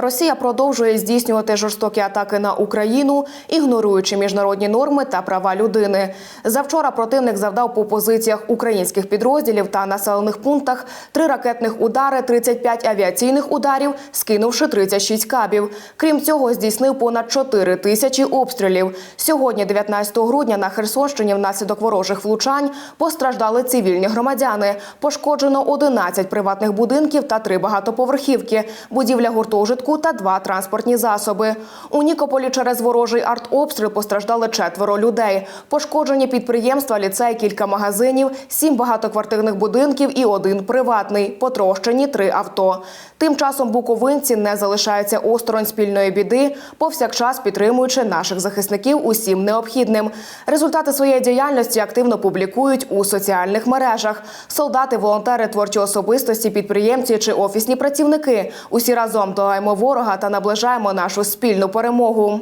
Росія продовжує здійснювати жорстокі атаки на Україну, ігноруючи міжнародні норми та права людини. Завчора противник завдав по позиціях українських підрозділів та населених пунктах три ракетних удари, 35 авіаційних ударів, скинувши 36 кабів. Крім цього, здійснив понад 4 тисячі обстрілів. Сьогодні, 19 грудня, на Херсонщині внаслідок ворожих влучань постраждали цивільні громадяни. Пошкоджено 11 приватних будинків та три багатоповерхівки, будівля гуртожитку та два транспортні засоби. У Нікополі через ворожий артобстріл постраждали четверо людей. Пошкоджені підприємства, ліцей, кілька магазинів, сім багатоквартирних будинків і один приватний. Потрощені три авто. Тим часом буковинці не залишаються осторонь спільної біди, повсякчас підтримуючи наших захисників усім необхідним. Результати своєї діяльності активно публікують у соціальних мережах. Солдати, волонтери, творчі особистості, підприємці чи офісні працівники. Усі разом долаємо ворога та наближаємо нашу спільну перемогу.